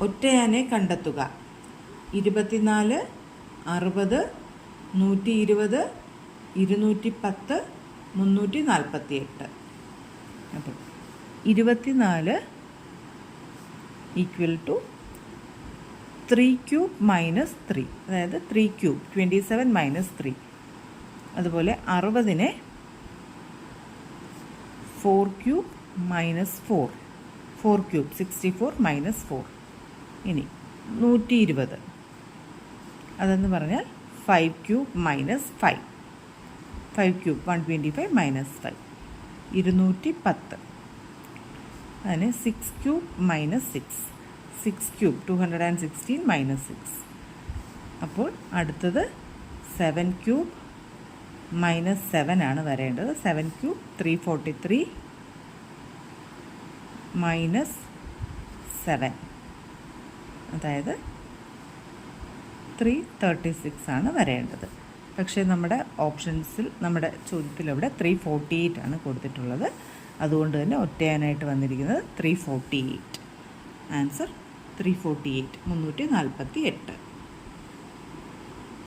ഒറ്റയാനെ കണ്ടെത്തുക. ഇരുപത്തിനാല് അറുപത് നൂറ്റി ഇരുപത് ഇരുന്നൂറ്റി പത്ത് മുന്നൂറ്റി നാൽപ്പത്തി എട്ട് അപ്പോൾ ഇരുപത്തിനാല് equal to three cube minus three അതായത് three cube twenty seven minus three അതുപോലെ അറുപതിനെ four cube minus four four cube sixty four minus four ഇനി നൂറ്റി ഇരുപത് അതെന്ന് പറഞ്ഞാൽ five cube minus five five cube one twenty five minus five ഇരുന്നൂറ്റി പത്ത് അതിന് six cube minus six six cube two hundred and sixteen minus six അപ്പോൾ അടുത്തത് സെവൻ ക്യൂബ് മൈനസ് സെവൻ ആണ് വരേണ്ടത്. Seven cube three forty three minus seven അതായത് three thirty six ആണ് വരേണ്ടത്. പക്ഷേ നമ്മുടെ ഓപ്ഷൻസിൽ നമ്മുടെ ചോദ്യത്തിലവിടെ ത്രീ ഫോർട്ടി എയ്റ്റ് ആണ് കൊടുത്തിട്ടുള്ളത്. അതുകൊണ്ട് തന്നെ ഒറ്റയാനായിട്ട് വന്നിരിക്കുന്നത് three forty eight answer three forty eight മുന്നൂറ്റി നാൽപ്പത്തി എട്ട്